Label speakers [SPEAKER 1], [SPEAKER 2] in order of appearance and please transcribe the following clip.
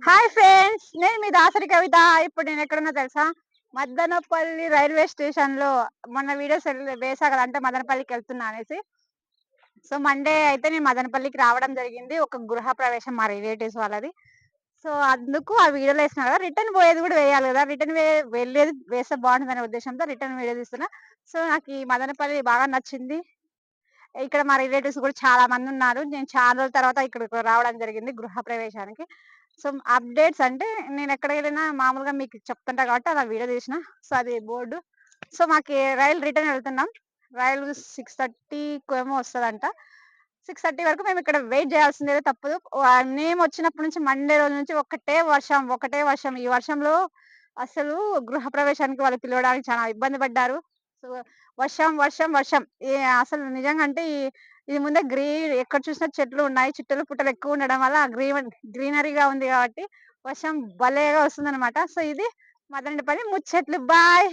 [SPEAKER 1] Hi friends నేను మీ దాసరి కవిత. ఇప్పుడు నేను ఎక్కడున్నా తెలుసా? మదనపల్లి రైల్వే స్టేషన్లో మొన్న వీడియోస్ వేసా కదా అంటే మదనపల్లికి వెళ్తున్నా అనేసి. సో మండే అయితే నేను మదనపల్లికి రావడం జరిగింది. ఒక గృహ ప్రవేశం మా రిలేటివ్స్ వాళ్ళది. సో అందుకు ఆ వీడియోలో వేసిన కదా రిటర్న్ పోయేది కూడా వేయాలి కదా. రిటర్న్ వెళ్ళేది వేస్తే బాగుంటుందనే ఉద్దేశంతో రిటర్న్ వీడియో తీస్తున్నా. సో నాకు ఈ మదనపల్లి బాగా నచ్చింది. ఇక్కడ మా రిలేటివ్స్ కూడా చాలా మంది ఉన్నారు. నేను చాలా రోజుల తర్వాత ఇక్కడికి రావడం జరిగింది గృహ ప్రవేశానికి. సో అప్డేట్స్ అంటే నేను ఎక్కడికి వెళ్ళినా మామూలుగా మీకు చెప్తుంటా కాబట్టి అలా వీడియో తీసిన. సో అది బోర్డు. సో మాకు రైలు రిటర్న్ వెళ్తున్నాం. రైలు సిక్స్ థర్టీకి ఏమో వస్తుందంట. సిక్స్ థర్టీ వరకు మేము ఇక్కడ వెయిట్ చేయాల్సిందే తప్పదు. మేము వచ్చినప్పటి నుంచి మండే రోజు నుంచి ఒకటే వర్షం ఒకటే వర్షం. ఈ వర్షంలో అసలు గృహ ప్రవేశానికి వాళ్ళు పిలవడానికి చాలా ఇబ్బంది పడ్డారు. సో వర్షం వర్షం వర్షం. అసలు నిజంగా అంటే ఈ ఇది ముందే గ్రీ ఎక్కడ చూసినా చెట్లు ఉన్నాయి చిట్టలు పుట్టలు ఎక్కువ ఉండడం వల్ల గ్రీన్ గ్రీనరీగా ఉంది కాబట్టి వర్షం భలేగా వస్తుంది అనమాట సో ఇది మదనపల్లి ముచ్చట్లు. బాయ్!